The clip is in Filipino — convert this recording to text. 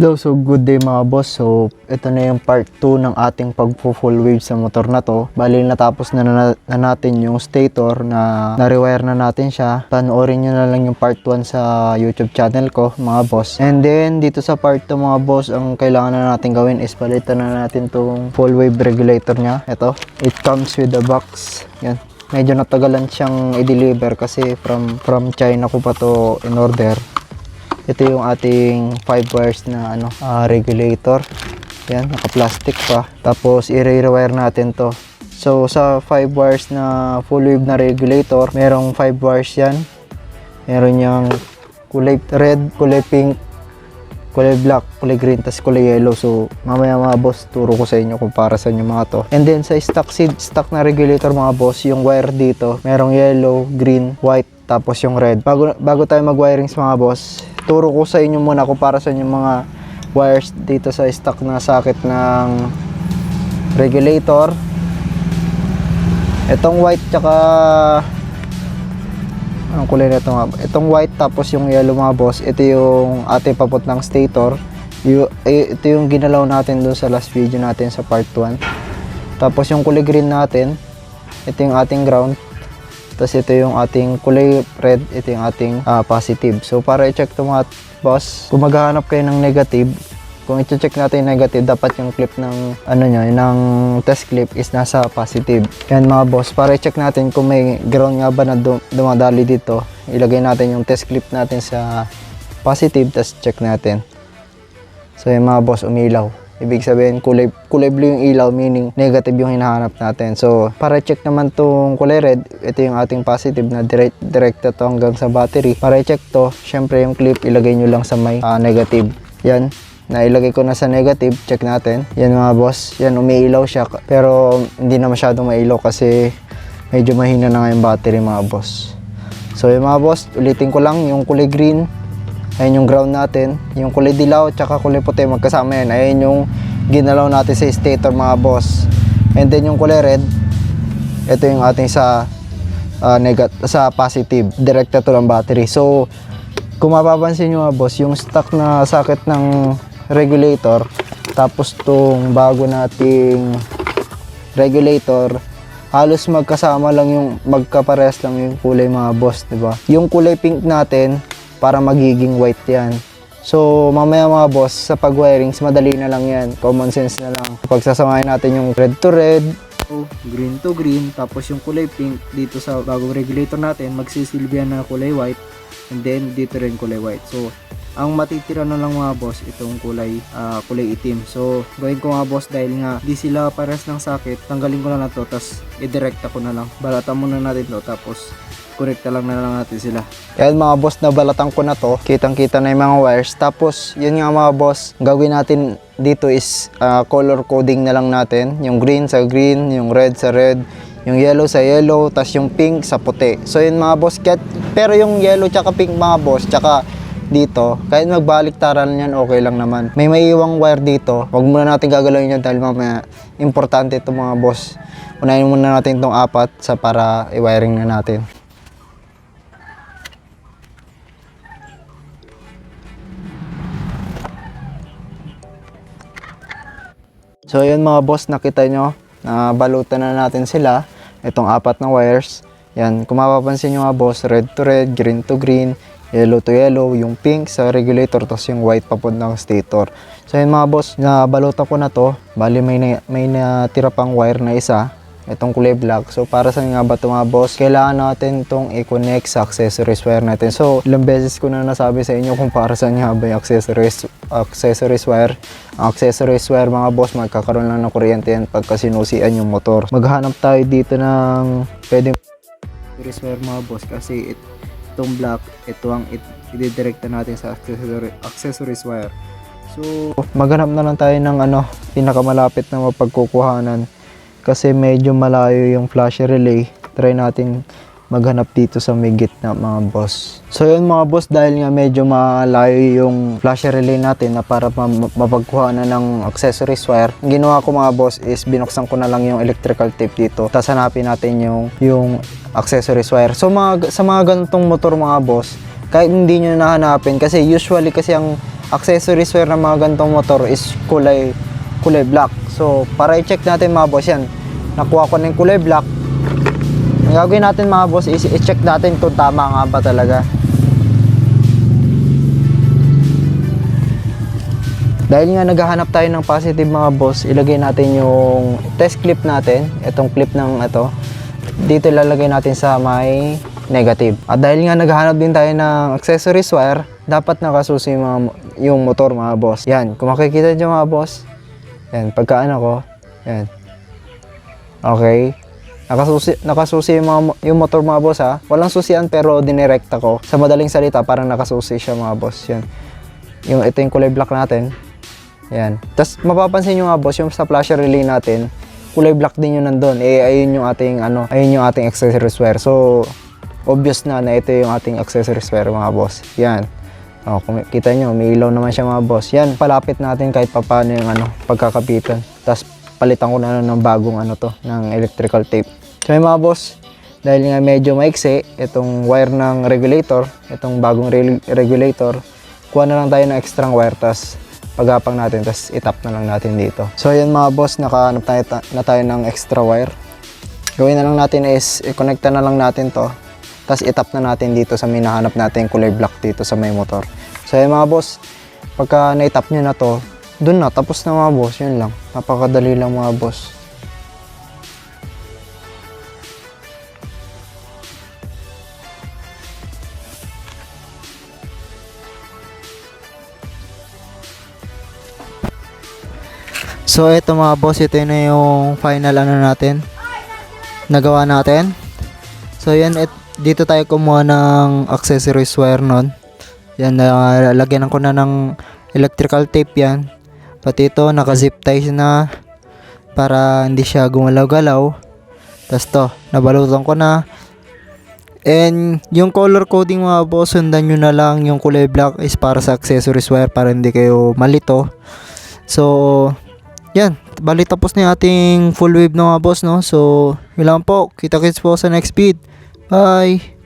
Hello, so good day mga boss. So, ito na yung part 2 ng ating pagpo-full wave sa motor na to. Bali, natapos na, na, na natin yung stator na na-rewire na natin siya. Panoorin nyo na lang yung part 1 sa YouTube channel ko, mga boss. And then, dito sa part 2 mga boss, ang kailangan na natin gawin is palitan na natin tong full wave regulator niya. Ito, it comes with a box. Yan. Medyo natagalan siyang i-deliver kasi from from China ko pa to in order. Ito yung ating 5 wires na ano, ah, regulator. Yan, naka-plastic pa. Tapos i-rewire natin to. So sa 5 wires na full wave na regulator, merong 5 wires yan. Meron yung kulay red, kulay pink, kulay black, kulay green, tas kulay yellow. So, mamaya mga boss, turo ko sa inyo kung para sa inyo mga to. And then, sa stock seed, stock na regulator mga boss, yung wire dito, merong yellow, green, white, tapos yung red. Bago, bago tayo mag-wirings mga boss, turo ko sa inyo muna kung para sa inyo mga wires dito sa stock na socket ng regulator. Itong white tsaka ang kulay nito nga. Itong white tapos yung yellow mga boss, ito yung ating papot ng stator. Eh, ito yung ginalaw natin doon sa last video natin sa part 1. Tapos yung kulay green natin, ito yung ating ground. Tapos ito yung ating kulay red, ito yung ating ah, positive. So para i-check ito mga boss, kung maghahanap kayo ng negative, kung i-check natin yung negative, dapat yung clip ng ano nyo, ng test clip is nasa positive. Yan mga boss, para i-check natin kung may ground nga ba na dum- dumadali dito, ilagay natin yung test clip natin sa positive, tapos check natin. So yung mga boss, umilaw. Ibig sabihin, kulay, kulay blue yung ilaw, meaning negative yung hinahanap natin. So, para check naman tong kulay red, ito yung ating positive na direct, direct to hanggang sa battery. Para i-check to, syempre yung clip, ilagay nyo lang sa may ah, negative. Yan, nailagay ko na sa negative, check natin. Yan mga boss, yan umiilaw siya, pero hindi na masyadong mailaw kasi medyo mahina na nga yung battery mga boss. So yung mga boss, ulitin ko lang yung kulay green, ayun yung ground natin, yung kulay dilaw tsaka kulay puti magkasama yan. Ayun yung ginalaw natin sa stator mga boss. And then yung kulay red, ito yung ating sa ah, negat sa positive, direkta to ng battery. So kung mapapansin nyo mga boss, yung stock na socket ng regulator, tapos tong bago nating regulator, halos magkasama lang yung magkapares lang yung kulay mga boss, 'di ba? Yung kulay pink natin para magiging white 'yan. So, mamaya mga boss, sa pag-wirings, madali na lang yan. Common sense na lang. Pagsasamahin natin yung red to red, green to green, tapos yung kulay pink dito sa bagong regulator natin, magsisilbihan na kulay white, and then dito rin kulay white. So, ang matitira na lang mga boss itong kulay ah, kulay itim. So, gawin ko mga boss dahil nga di sila pares ng sakit, tanggalin ko na lang to tapos i-direct ko na lang. Balatan muna natin to tapos connecta lang na lang natin sila. Yan mga boss, nabalatan ko na to. Kitang-kita na yung mga wires. Tapos, yun nga mga boss, gawin natin dito is ah, color coding na lang natin. Yung green sa green, yung red sa red, yung yellow sa yellow, tas yung pink sa puti. So yun mga boss, kahit, pero yung yellow tsaka pink mga boss, tsaka dito, kahit magbalik taran yan, okay lang naman. May maiiwang wire dito, wag muna natin gagalawin yan dahil mamaya importante ito mga boss. Unahin muna natin itong apat sa para i-wiring na natin. So yun mga boss, nakita nyo, na balutan na natin sila. Itong apat na wires. Yan, kung mapapansin nyo mga boss, red to red, green to green, yellow to yellow, yung pink sa regulator, tapos yung white papunta ng stator. So yun mga boss, nabalutan ko na to. Bali may, na, may natira pang wire na isa. Itong kulay black. So para sa nga ba ito mga boss, kailangan natin itong i-connect sa accessories wire natin. So ilang beses ko na nasabi sa inyo kung para saan nga ba yung accessories, accessories wire. Ang accessories wire mga boss, magkakaroon lang ng kuryente yan pagka sinusian yung motor. Maghanap tayo dito ng pwedeng accessories wire mga boss kasi it, itong black, ito ang ididirekta natin sa accessory, accessories wire. So, maghanap na lang tayo ng ano, pinakamalapit na mapagkukuhanan kasi medyo malayo yung flash relay. Try natin maghanap dito sa may gitna mga boss. So yun mga boss dahil nga medyo malayo yung flash relay natin na para ma- mapagkuha na ng accessories wire. Ginawa ko mga boss is binuksan ko na lang yung electrical tape dito. Tapos hanapin natin yung, yung accessories wire. So mga, sa mga ganitong motor mga boss, kahit hindi nyo nahanapin kasi usually kasi ang accessories wear ng mga ganitong motor is kulay kulay black. So, para i-check natin mga boss yan. Nakuha ko na yung kulay black. Ang gagawin natin mga boss is i-check natin kung tama nga ba talaga. Dahil nga naghahanap tayo ng positive mga boss, ilagay natin yung test clip natin, itong clip ng ito. Dito ilalagay natin sa may negative. At dahil nga naghahanap din tayo ng accessories wire, dapat nakasusi yung, mga, yung motor mga boss. Yan, kung makikita nyo mga boss, yan, pagkaan ako, yan. Okay. Nakasusi, nakasusi yung, mga, yung motor mga boss ha. Walang susian pero dinirekta ko. Sa madaling salita, parang nakasusi siya mga boss. Yan. Yung, ito yung kulay black natin. Yan. Tapos mapapansin nyo nga boss, yung sa flasher relay natin, kulay black din yun nandun. Eh, ayun yung ating, ano, ayun yung ating accessories wear. So, obvious na na ito yung ating accessories wear mga boss. Yan. O, kung kita nyo, may ilaw naman siya mga boss. Yan, palapit natin kahit papano yung ano, pagkakapitan. Tapos palitan ko na lang ng bagong ano to, ng electrical tape. So mga boss, dahil nga medyo maiksi, itong wire ng regulator, itong bagong re- regulator, kuha na lang tayo ng extra wire, tapos pagapang natin, tapos itap na lang natin dito. So yun mga boss, nakahanap tayo, na tayo ng extra wire. Gawin na lang natin is, i-connecta na lang natin to, tapos itap na natin dito sa may nahanap natin kulay black dito sa may motor. So yun mga boss, pagka na-tap nyo na to, dun na, tapos na mga boss, yun lang. Napakadali lang mga boss. So ito mga boss, ito na yung final ano natin. Nagawa natin. So yan, et, dito tayo kumuha ng accessories wire nun. Yan, uh, ko na ng electrical tape yan. Pati ito, naka-zip ties na para hindi siya gumalaw-galaw. Tapos to, nabalutan ko na. And yung color coding mga boss, sundan nyo na lang yung kulay black is para sa accessories wire para hindi kayo malito. So, yan, bali tapos na ating full wave no mga boss no. So, yun lang po. Kita-kits po sa next speed. Bye!